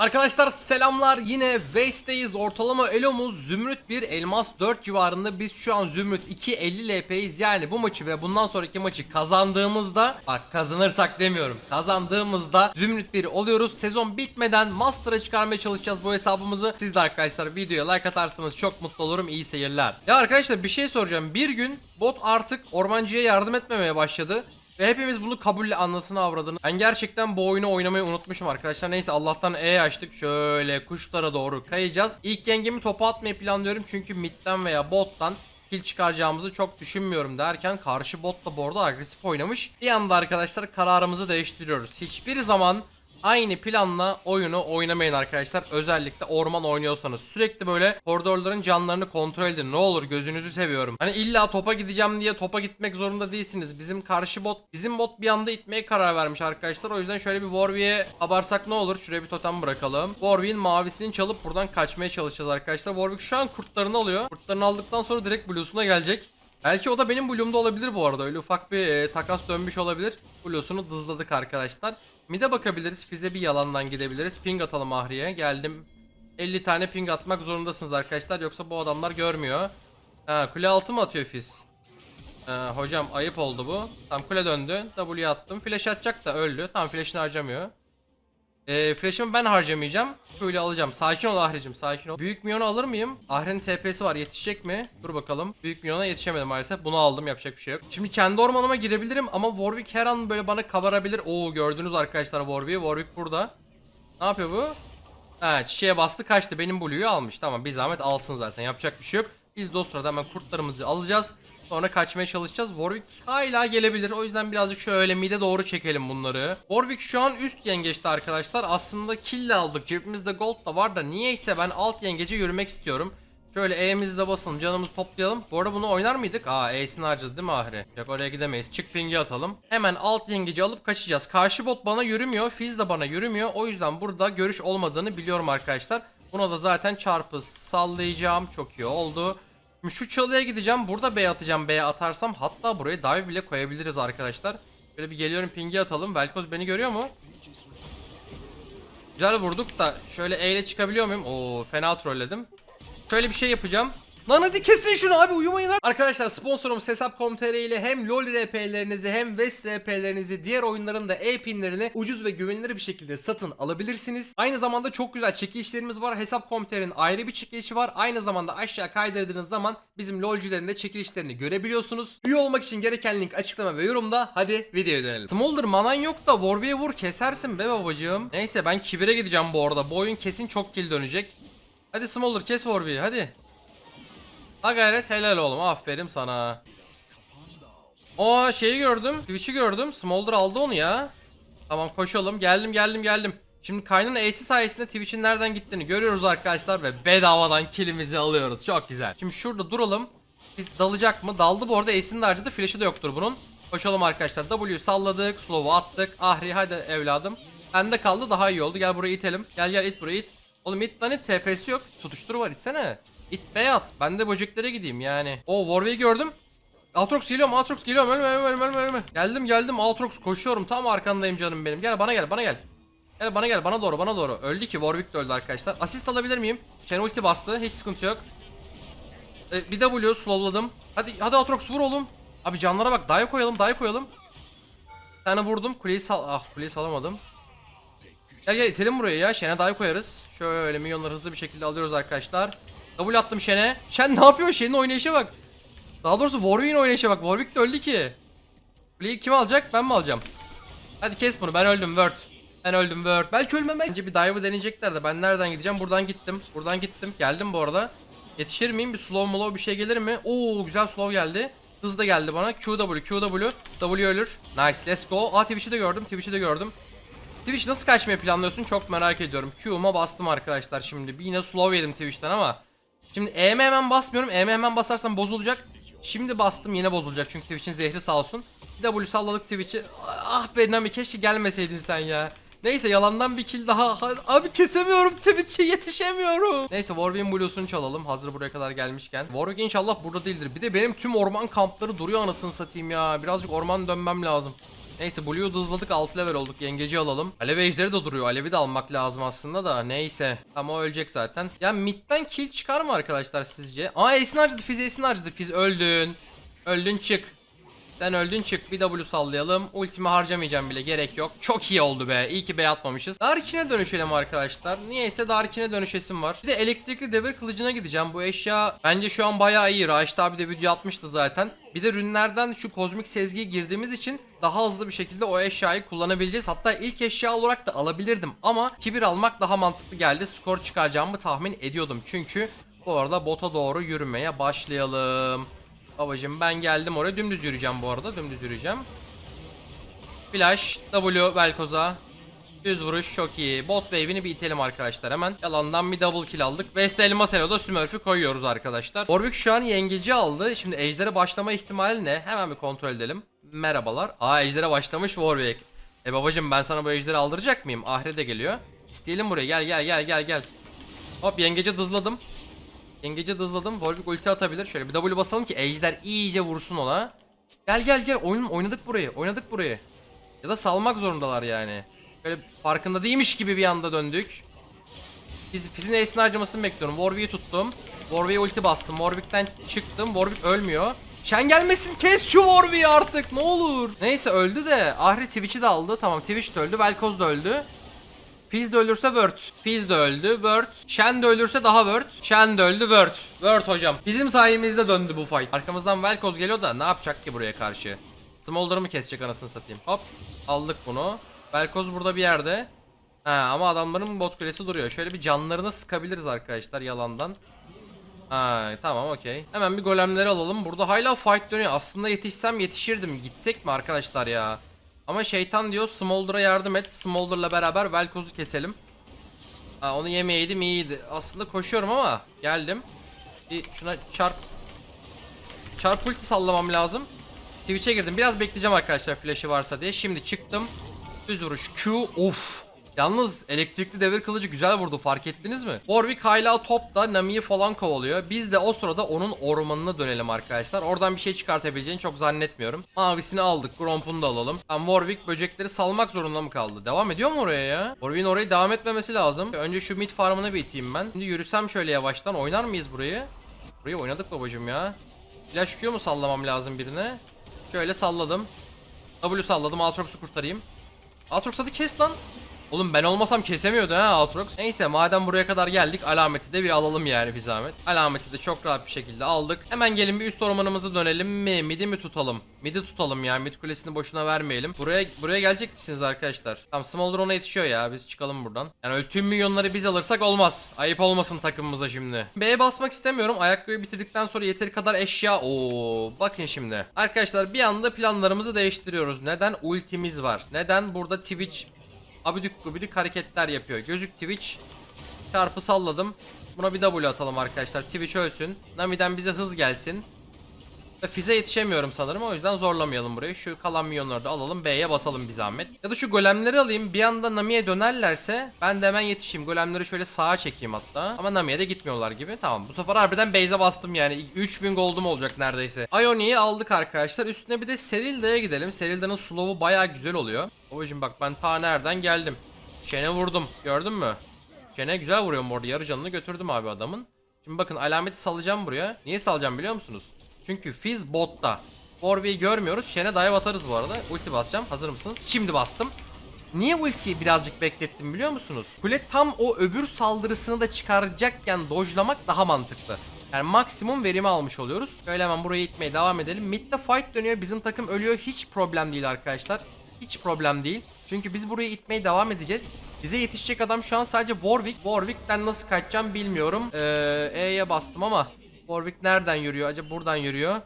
Arkadaşlar selamlar yine Waste'deyiz. Ortalama elomuz Zümrüt 1 Elmas 4 civarında. Biz şu an Zümrüt 2 50 LP'yiz yani bu maçı ve bundan sonraki maçı kazandığımızda bak kazanırsak demiyorum kazandığımızda Zümrüt 1 oluyoruz. Sezon bitmeden Master'a çıkarmaya çalışacağız bu hesabımızı. Siz de arkadaşlar videoya like atarsanız çok mutlu olurum. İyi seyirler. Ya arkadaşlar bir şey soracağım. Bir gün bot artık ormancıya yardım etmemeye başladı ve hepimiz bunu kabulle anlasını avradını. Ben gerçekten bu oyunu oynamayı unutmuşum arkadaşlar. Neyse Allah'tan E açtık. Şöyle kuşlara doğru kayacağız. İlk yengemi topa atmayı planlıyorum. Çünkü midden veya bottan kill çıkaracağımızı çok düşünmüyorum derken karşı bot da bu arada agresif oynamış. Bir anda arkadaşlar kararımızı değiştiriyoruz. Hiçbir zaman aynı planla oyunu oynamayın arkadaşlar. Özellikle orman oynuyorsanız sürekli böyle koridorların canlarını kontrol edin. Ne olur gözünüzü seviyorum. Hani illa topa gideceğim diye topa gitmek zorunda değilsiniz. Bizim karşı bot, bizim bot bir anda itmeye karar vermiş arkadaşlar. O yüzden şöyle bir Warwick'e abarsak ne olur? Şuraya bir totem bırakalım. Warwick'in mavisini çalıp buradan kaçmaya çalışacağız arkadaşlar. Warwick şu an kurtlarını alıyor. Kurtlarını aldıktan sonra direkt blues'una gelecek. Belki o da benim bloom'da olabilir bu arada. Öyle ufak bir e, takas dönmüş olabilir. Blues'unu dızladık arkadaşlar. Mid'e bakabiliriz. Fize bir yalandan gidebiliriz. Ping atalım Ahri'ye. Geldim. 50 tane ping atmak zorundasınız arkadaşlar. Yoksa bu adamlar görmüyor. Ha, kule altı mı atıyor Fiz? Ha, hocam ayıp oldu bu. Tam kule döndü. W attım. Flash atacak da öldü. Tam flash'ını harcamıyor. Ee, flash'ımı ben harcamayacağım. Şöyle alacağım. Sakin ol Ahri'cim sakin ol. Büyük milyonu alır mıyım? Ahri'nin TP'si var yetişecek mi? Dur bakalım. Büyük milyona yetişemedim maalesef. Bunu aldım yapacak bir şey yok. Şimdi kendi ormanıma girebilirim ama Warwick her an böyle bana kabarabilir. Oo gördünüz arkadaşlar Warwick'i. Warwick burada. Ne yapıyor bu? Ha çiçeğe bastı kaçtı. Benim Blue'yu almış. Tamam bir zahmet alsın zaten. Yapacak bir şey yok. Biz de hemen kurtlarımızı alacağız. Sonra kaçmaya çalışacağız. Warwick hala gelebilir. O yüzden birazcık şöyle mide doğru çekelim bunları. Warwick şu an üst yengeçte arkadaşlar. Aslında kill aldık. Cebimizde gold da var da niyeyse ben alt yengece yürümek istiyorum. Şöyle E'mizi de basalım. Canımızı toplayalım. Bu arada bunu oynar mıydık? Aa E'sini harcadı değil mi Ahri? Yok oraya gidemeyiz. Çık pingi atalım. Hemen alt yengeci alıp kaçacağız. Karşı bot bana yürümüyor. Fizz de bana yürümüyor. O yüzden burada görüş olmadığını biliyorum arkadaşlar. Buna da zaten çarpı sallayacağım. Çok iyi oldu. Şu çalıya gideceğim. Burada B atacağım. B atarsam hatta buraya dive bile koyabiliriz arkadaşlar. Böyle bir geliyorum pingi atalım. Velkoz beni görüyor mu? Güzel vurduk da şöyle E ile çıkabiliyor muyum? Oo fena trolledim. Şöyle bir şey yapacağım. Lan hadi kesin şunu abi uyumayın. Arkadaşlar sponsorumuz Hesap.com.tr ile hem LoL RP'lerinizi hem West RP'lerinizi diğer oyunların da e-pinlerini ucuz ve güvenilir bir şekilde satın alabilirsiniz. Aynı zamanda çok güzel çekilişlerimiz var. Hesap.com.tr'nin ayrı bir çekilişi var. Aynı zamanda aşağı kaydırdığınız zaman bizim LoL'cülerin de çekilişlerini görebiliyorsunuz. Üye olmak için gereken link açıklama ve yorumda. Hadi videoya dönelim. Smolder manan yok da Warwick'e vur kesersin be babacığım. Neyse ben kibire gideceğim bu arada. Bu oyun kesin çok kill dönecek. Hadi Smolder kes Warwick'i hadi. Ha gayret helal oğlum aferin sana. O şeyi gördüm. Twitch'i gördüm. Smolder aldı onu ya. Tamam koşalım. Geldim geldim geldim. Şimdi Kayn'ın Ace'i sayesinde Twitch'in nereden gittiğini görüyoruz arkadaşlar ve bedavadan killimizi alıyoruz. Çok güzel. Şimdi şurada duralım. Biz dalacak mı? Daldı bu arada Ace'ini de harcadı. Flash'ı da yoktur bunun. Koşalım arkadaşlar. W salladık. Slow'u attık. Ahri hadi evladım. Bende kaldı daha iyi oldu. Gel buraya itelim. Gel gel it buraya it. Oğlum it lan it. TP'si yok. Tutuştur var itsene. It beyat. Ben de böceklere gideyim yani. O Warwick'i gördüm. Aatrox geliyorum Aatrox geliyorum ölme ölme ölme ölme ölme. Geldim geldim Aatrox koşuyorum tam arkandayım canım benim. Gel bana gel bana gel. Gel bana gel bana doğru bana doğru. Öldü ki Warwick de öldü arkadaşlar. Asist alabilir miyim? Shen ulti bastı hiç sıkıntı yok. Ee, bir W slowladım. Hadi hadi Aatrox vur oğlum. Abi canlara bak dive koyalım dive koyalım. Bir tane vurdum kuleyi sal... Ah kuleyi salamadım. Gel gel itelim buraya ya. Shen'e dive koyarız. Şöyle milyonları hızlı bir şekilde alıyoruz arkadaşlar. W attım Shen'e. Shen ne yapıyor? Shen'in oynayışa bak. Daha doğrusu Warwick'in oynayışa bak. Warwick de öldü ki. Kuleyi kim alacak? Ben mi alacağım? Hadi kes bunu. Ben öldüm. Word. Ben öldüm. Word. Belki ölmem. Bence bir dive'ı deneyecekler de ben nereden gideceğim? Buradan gittim. Buradan gittim. Geldim bu arada. Yetişir miyim? Bir slow molow bir şey gelir mi? Oo güzel slow geldi. Hız da geldi bana. QW, QW. W ölür. Nice. Let's go. Aa Twitch'i de gördüm. Twitch'i de gördüm. Twitch nasıl kaçmayı planlıyorsun? Çok merak ediyorum. Q'uma bastım arkadaşlar şimdi. Bir yine slow yedim Twitch'ten ama. Şimdi E'me hemen basmıyorum. E'me hemen basarsam bozulacak. Şimdi bastım yine bozulacak çünkü Twitch'in zehri sağ olsun. W salladık Twitch'i. Ah be Nami keşke gelmeseydin sen ya. Neyse yalandan bir kill daha. Ha- Abi kesemiyorum Twitch'e yetişemiyorum. Neyse Warwick'in Blue'sunu çalalım hazır buraya kadar gelmişken. Warwick inşallah burada değildir. Bir de benim tüm orman kampları duruyor anasını satayım ya. Birazcık orman dönmem lazım. Neyse Blue'yu hızladık 6 level olduk. Yengeci alalım. Alevi ejderi de duruyor. Alevi de almak lazım aslında da. Neyse. Ama o ölecek zaten. Ya midden kill çıkar mı arkadaşlar sizce? Aa Ace'in harcadı. Fiz Ace'in harcadı. Fiz öldün. Öldün çık. Sen öldün çık bir W sallayalım. Ultimi harcamayacağım bile gerek yok. Çok iyi oldu be. İyi ki B atmamışız. Darkin'e dönüşelim arkadaşlar. Niyeyse Darkin'e dönüşesim var. Bir de elektrikli devir kılıcına gideceğim. Bu eşya bence şu an bayağı iyi. Raşit abi de video atmıştı zaten. Bir de rünlerden şu kozmik sezgiye girdiğimiz için daha hızlı bir şekilde o eşyayı kullanabileceğiz. Hatta ilk eşya olarak da alabilirdim ama kibir almak daha mantıklı geldi. Skor çıkaracağımı tahmin ediyordum. Çünkü bu arada bota doğru yürümeye başlayalım. Babacım ben geldim oraya dümdüz yürüyeceğim bu arada dümdüz yürüyeceğim. Flash W Velkoz'a Düz vuruş çok iyi. Bot wave'ini bir itelim arkadaşlar hemen. Yalandan bir double kill aldık. West Elmas Elo'da Smurf'ü koyuyoruz arkadaşlar. Warwick şu an yengeci aldı. Şimdi ejdere başlama ihtimali ne? Hemen bir kontrol edelim. Merhabalar. Aa ejdere başlamış Warwick. E babacım ben sana bu ejderi aldıracak mıyım? Ahre de geliyor. İsteyelim buraya. Gel gel gel gel gel. Hop yengeci dızladım. Yengeci dızladım. Warwick ulti atabilir. Şöyle bir W basalım ki ejder iyice vursun ona. Gel gel gel. Oyun, oynadık burayı. Oynadık burayı. Ya da salmak zorundalar yani. Böyle farkında değilmiş gibi bir anda döndük. Biz Fizz'in ace'ini harcamasını bekliyorum. Warwick'i tuttum. Warwick'e ulti bastım. Warwick'ten çıktım. Warwick ölmüyor. Şen gelmesin kes şu Warwick'i artık ne olur. Neyse öldü de Ahri Twitch'i de aldı. Tamam Twitch de öldü. Velkoz da öldü. Fizz de ölürse Word. Fizz de öldü. Word. Shen de ölürse daha Word. Shen de öldü. Word. Word hocam. Bizim sayemizde döndü bu fight. Arkamızdan Velkoz geliyor da ne yapacak ki buraya karşı? Smolder'ı mı kesecek anasını satayım? Hop. Aldık bunu. Velkoz burada bir yerde. Ha ama adamların bot kulesi duruyor. Şöyle bir canlarını sıkabiliriz arkadaşlar yalandan. Ha tamam okey. Hemen bir golemleri alalım. Burada hala fight dönüyor. Aslında yetişsem yetişirdim. Gitsek mi arkadaşlar ya? Ama şeytan diyor Smolder'a yardım et. Smolder'la beraber Velkoz'u keselim. Ha, onu yemeyeydim iyiydi. Aslında koşuyorum ama geldim. Bir şuna çarp çarp ulti sallamam lazım. Twitch'e girdim. Biraz bekleyeceğim arkadaşlar flash'ı varsa diye. Şimdi çıktım. Düz vuruş Q. Of. Yalnız elektrikli devir kılıcı güzel vurdu fark ettiniz mi? Warwick hala topta Nami'yi falan kovalıyor. Biz de o sırada onun ormanına dönelim arkadaşlar. Oradan bir şey çıkartabileceğini çok zannetmiyorum. Mavisini aldık. Gromp'unu da alalım. Tam Warwick böcekleri salmak zorunda mı kaldı? Devam ediyor mu oraya ya? Warwick'in orayı devam etmemesi lazım. Önce şu mid farmını bir ben. Şimdi yürüsem şöyle yavaştan oynar mıyız burayı? Burayı oynadık babacım ya. Flash Q mu sallamam lazım birine? Şöyle salladım. W salladım. Aatrox'u kurtarayım. Aatrox hadi kes lan. Oğlum ben olmasam kesemiyordu ha Aatrox. Neyse madem buraya kadar geldik alameti de bir alalım yani bir zahmet. Alameti de çok rahat bir şekilde aldık. Hemen gelin bir üst ormanımızı dönelim mi? Midi mi tutalım? Midi tutalım ya. Mid kulesini boşuna vermeyelim. Buraya buraya gelecek misiniz arkadaşlar? Tamam Smolder ona yetişiyor ya. Biz çıkalım buradan. Yani öyle tüm milyonları biz alırsak olmaz. Ayıp olmasın takımımıza şimdi. B'ye basmak istemiyorum. Ayakkabıyı bitirdikten sonra yeteri kadar eşya. Oo, bakın şimdi. Arkadaşlar bir anda planlarımızı değiştiriyoruz. Neden? Ultimiz var. Neden? Burada Twitch abidük gubidük hareketler yapıyor. Gözük Twitch. Çarpı salladım. Buna bir W atalım arkadaşlar. Twitch ölsün. Nami'den bize hız gelsin. Fize yetişemiyorum sanırım o yüzden zorlamayalım burayı. Şu kalan milyonları da alalım B'ye basalım bir zahmet. Ya da şu golemleri alayım bir anda Nami'ye dönerlerse ben de hemen yetişeyim. Golemleri şöyle sağa çekeyim hatta. Ama Nami'ye de gitmiyorlar gibi. Tamam bu sefer harbiden base'e bastım yani. 3000 gold'um olacak neredeyse. Ioni'yi aldık arkadaşlar. Üstüne bir de Serilda'ya gidelim. Serilda'nın slow'u baya güzel oluyor. Babacım bak ben ta nereden geldim. Şene vurdum gördün mü? Şene güzel vuruyorum orada yarı canını götürdüm abi adamın. Şimdi bakın alameti salacağım buraya. Niye salacağım biliyor musunuz? Çünkü Fizz botta. Warwick'i görmüyoruz. Şene dive atarız bu arada. Ulti basacağım. Hazır mısınız? Şimdi bastım. Niye ultiyi birazcık beklettim biliyor musunuz? Kule tam o öbür saldırısını da çıkaracakken dojlamak daha mantıklı. Yani maksimum verimi almış oluyoruz. Öyle hemen buraya itmeye devam edelim. Mid'de fight dönüyor. Bizim takım ölüyor. Hiç problem değil arkadaşlar. Hiç problem değil. Çünkü biz buraya itmeye devam edeceğiz. Bize yetişecek adam şu an sadece Warwick. Warwick'ten nasıl kaçacağım bilmiyorum. Ee, E'ye bastım ama Warwick nereden yürüyor? Acaba buradan yürüyor.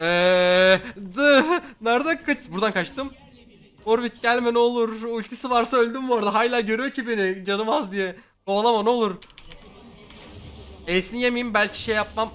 Eee, nereden kaç? Buradan kaçtım. Warwick gelme ne olur. Ultisi varsa öldüm bu arada. Hala görüyor ki beni. Canım az diye. Kovalama ne olur. E'sini yemeyeyim belki şey yapmam.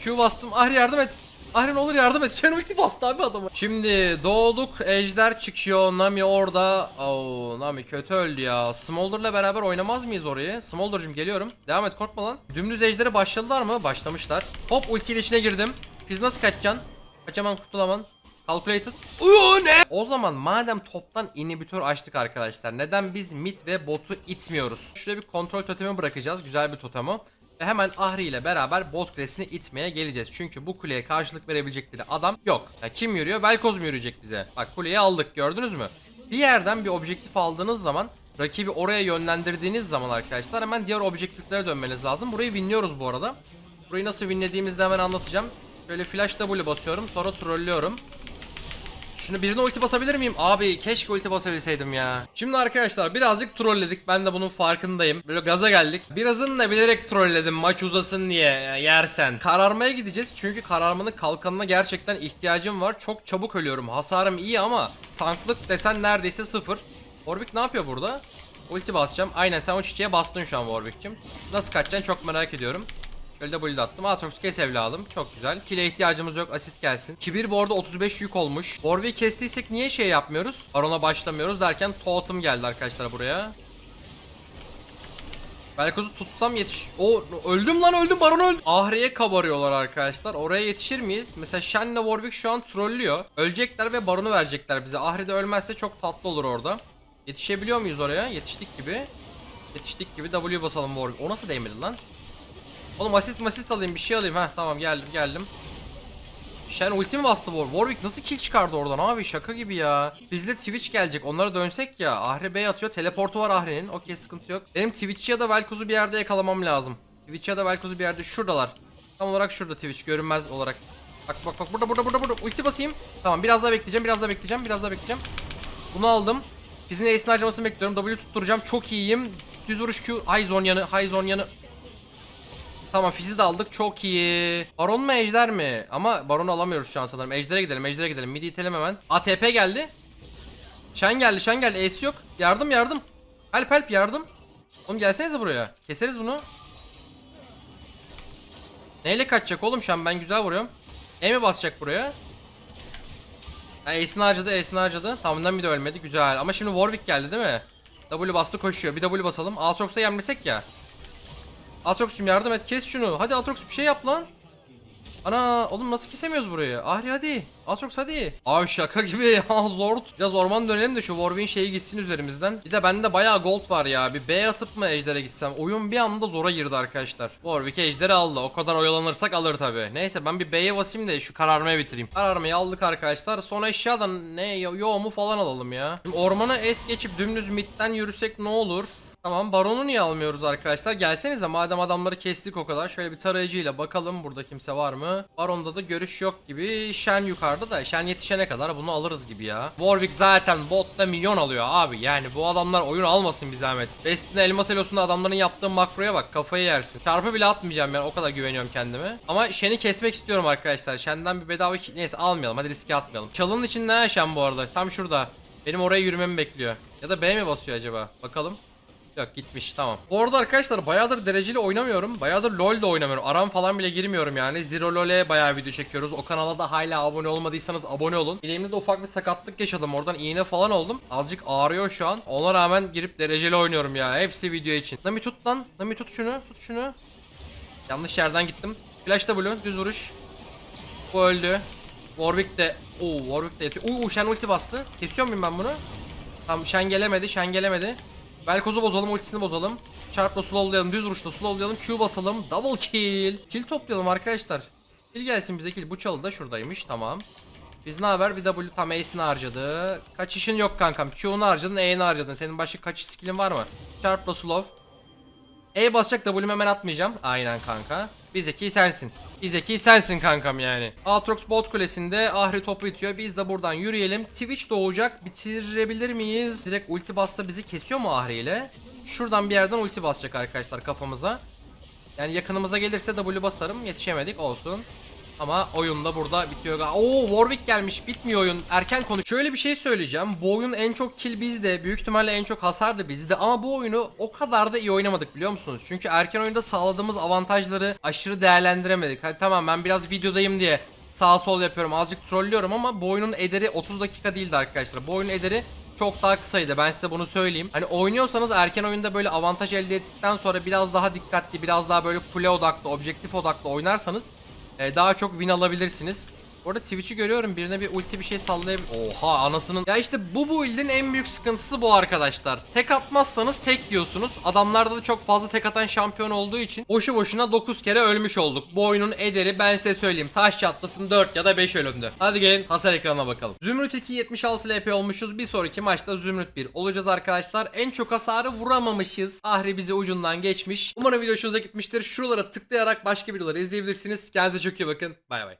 Q bastım. Ahri yardım et. Ne olur yardım et. Ulti bastı abi adamı. Şimdi doğduk. Ejder çıkıyor. Nami orada. Oo, Nami kötü öldü ya. Smolder'la beraber oynamaz mıyız orayı? Smolder'cım geliyorum. Devam et korkma lan. Dümdüz ejdere başladılar mı? Başlamışlar. Hop ultiyle içine girdim. Biz nasıl kaçacaksın? Kaçaman kurtulaman. Calculated. Uuu ne? O zaman madem toptan inhibitör açtık arkadaşlar. Neden biz mid ve botu itmiyoruz? Şuraya bir kontrol totemi bırakacağız. Güzel bir totem o. Ve hemen Ahri ile beraber bot kulesini itmeye geleceğiz. Çünkü bu kuleye karşılık verebilecekleri adam yok. Ya kim yürüyor? Velkoz mu yürüyecek bize? Bak kuleyi aldık gördünüz mü? Bir yerden bir objektif aldığınız zaman rakibi oraya yönlendirdiğiniz zaman arkadaşlar hemen diğer objektiflere dönmeniz lazım. Burayı winliyoruz bu arada. Burayı nasıl winlediğimizi hemen anlatacağım. Şöyle flash W basıyorum sonra trollüyorum. Şunu birine ulti basabilir miyim? Abi keşke ulti basabilseydim ya. Şimdi arkadaşlar birazcık trolledik. Ben de bunun farkındayım. Böyle gaza geldik. Birazını da bilerek trolledim maç uzasın diye yersen. Kararmaya gideceğiz. Çünkü kararmanın kalkanına gerçekten ihtiyacım var. Çok çabuk ölüyorum. Hasarım iyi ama tanklık desen neredeyse sıfır. Warwick ne yapıyor burada? Ulti basacağım. Aynen sen o çiçeğe bastın şu an Warwick'cim. Nasıl kaçacaksın çok merak ediyorum. Şöyle de attım. Aatrox kes evladım. Çok güzel. Kill'e ihtiyacımız yok. Asist gelsin. Kibir bu arada 35 yük olmuş. Warwick'i kestiysek niye şey yapmıyoruz? Baron'a başlamıyoruz derken Totem geldi arkadaşlar buraya. Velkoz'u tutsam yetiş... O öldüm lan öldüm Baron öldü. Ahri'ye kabarıyorlar arkadaşlar. Oraya yetişir miyiz? Mesela Shen'le Warwick şu an trollüyor. Ölecekler ve Baron'u verecekler bize. Ahri de ölmezse çok tatlı olur orada. Yetişebiliyor muyuz oraya? Yetiştik gibi. Yetiştik gibi W basalım Warwick. O nasıl değmedi lan? Oğlum asist masist alayım bir şey alayım. Heh tamam geldim geldim. Shen ulti mi bastı War? Warwick nasıl kill çıkardı oradan abi şaka gibi ya. Bizde Twitch gelecek onlara dönsek ya. Ahri Bey atıyor teleportu var Ahri'nin. Okey sıkıntı yok. Benim Twitch'i ya da Velkoz'u bir yerde yakalamam lazım. Twitch ya da Velkoz'u bir yerde şuradalar. Tam olarak şurada Twitch görünmez olarak. Bak bak bak burada burada burada burada ulti basayım. Tamam biraz daha bekleyeceğim biraz daha bekleyeceğim biraz daha bekleyeceğim. Bunu aldım. Bizim ace'in harcamasını bekliyorum. W tutturacağım. Çok iyiyim. Düz vuruş Q. High zone yanı. High zone yanı. Tamam fizi de aldık çok iyi. Baron mu ejder mi? Ama baronu alamıyoruz şu an sanırım. Ejder'e gidelim ejder'e gidelim. Midi itelim hemen. ATP geldi. Şen geldi şen geldi. Ace yok. Yardım yardım. Help help yardım. Oğlum gelsenize buraya. Keseriz bunu. Neyle kaçacak oğlum şu an ben güzel vuruyorum. E mi basacak buraya? Ha, Ace'ini harcadı Ace'ini harcadı. Tamamen bir de ölmedi güzel. Ama şimdi Warwick geldi değil mi? W bastı koşuyor. Bir W basalım. Aatrox'a yenmesek ya. Aatrox'cum yardım et kes şunu. Hadi Aatrox bir şey yap lan. Ana oğlum nasıl kesemiyoruz burayı? Ahri hadi. Aatrox hadi. Abi şaka gibi ya zor. Biraz orman dönelim de şu Warwick'in şeyi gitsin üzerimizden. Bir de bende bayağı gold var ya. Bir B atıp mı Ejder'e gitsem? Oyun bir anda zora girdi arkadaşlar. Warwick Ejder'i aldı. O kadar oyalanırsak alır tabi. Neyse ben bir B'ye basayım da şu kararmayı bitireyim. Kararmayı aldık arkadaşlar. Sonra eşyadan ne yo, yo mu falan alalım ya. Şimdi ormana es geçip dümdüz midden yürüsek ne olur? Tamam baronu niye almıyoruz arkadaşlar? Gelsenize madem adamları kestik o kadar. Şöyle bir tarayıcıyla bakalım burada kimse var mı? Baronda da görüş yok gibi. Shen yukarıda da. Shen yetişene kadar bunu alırız gibi ya. Warwick zaten botta milyon alıyor abi. Yani bu adamlar oyun almasın bir zahmet. Best'in elmas elosunda adamların yaptığı makroya bak kafayı yersin. Çarpı bile atmayacağım yani o kadar güveniyorum kendime. Ama Shen'i kesmek istiyorum arkadaşlar. Shen'den bir bedava. Neyse almayalım hadi riske atmayalım. Çalının içinde Shen bu arada? Tam şurada. Benim oraya yürümemi bekliyor. Ya da B mi basıyor acaba? Bakalım. Yok gitmiş tamam. Bu arada arkadaşlar bayağıdır dereceli oynamıyorum. Bayağıdır LoL de oynamıyorum. Aram falan bile girmiyorum yani. Zero LoL'e bayağı video çekiyoruz. O kanala da hala abone olmadıysanız abone olun. Bileğimde de ufak bir sakatlık yaşadım. Oradan iğne falan oldum. Azıcık ağrıyor şu an. Ona rağmen girip dereceli oynuyorum ya. Hepsi video için. Nami tut lan. Nami tut şunu. Tut şunu. Yanlış yerden gittim. Flash W düz vuruş. Bu öldü. Warwick de Oo Warwick de yatıyor. Oo Shen ulti bastı. Kesiyor muyum ben bunu? Tamam Shen gelemedi. Shen gelemedi. Velkoz'u bozalım, ultisini bozalım. Çarpla slowlayalım, düz vuruşla slowlayalım, Q basalım, double kill. Kill toplayalım arkadaşlar. Kill gelsin bize kill. Bu çalı da şuradaymış, tamam. Biz ne haber? Bir W tam Ace'ini harcadı. Kaçışın yok kankam. Q'nu harcadın, E'ni harcadın. Senin başka kaçış skillin var mı? Çarpla slow. E basacak W'm hemen atmayacağım. Aynen kanka. Bir zeki sensin. Bir zeki sensin kankam yani. Aatrox bot kulesinde Ahri topu itiyor. Biz de buradan yürüyelim. Twitch doğacak. Bitirebilir miyiz? Direkt ulti bassa bizi kesiyor mu Ahri ile? Şuradan bir yerden ulti basacak arkadaşlar kafamıza. Yani yakınımıza gelirse W basarım. Yetişemedik olsun. Ama oyun da burada bitiyor. Oo Warwick gelmiş. Bitmiyor oyun. Erken konu. Şöyle bir şey söyleyeceğim. Bu oyun en çok kill bizde. Büyük ihtimalle en çok hasar da bizde. Ama bu oyunu o kadar da iyi oynamadık biliyor musunuz? Çünkü erken oyunda sağladığımız avantajları aşırı değerlendiremedik. Hadi tamam ben biraz videodayım diye sağ sol yapıyorum. Azıcık trollüyorum ama bu oyunun ederi 30 dakika değildi arkadaşlar. Bu oyunun ederi çok daha kısaydı ben size bunu söyleyeyim. Hani oynuyorsanız erken oyunda böyle avantaj elde ettikten sonra biraz daha dikkatli, biraz daha böyle kule odaklı, objektif odaklı oynarsanız e, daha çok win alabilirsiniz. Orada Twitch'i görüyorum birine bir ulti bir şey sallayabilir. Oha anasının. Ya işte bu build'in en büyük sıkıntısı bu arkadaşlar. Tek atmazsanız tek yiyorsunuz. Adamlarda da çok fazla tek atan şampiyon olduğu için boşu boşuna 9 kere ölmüş olduk. Bu oyunun ederi ben size söyleyeyim. Taş çatlasın 4 ya da 5 ölümdü. Hadi gelin hasar ekranına bakalım. Zümrüt 2 76 LP olmuşuz. Bir sonraki maçta Zümrüt 1 olacağız arkadaşlar. En çok hasarı vuramamışız. Ahri bizi ucundan geçmiş. Umarım video hoşunuza gitmiştir. Şuralara tıklayarak başka videoları izleyebilirsiniz. Kendinize çok iyi bakın. Bay bay.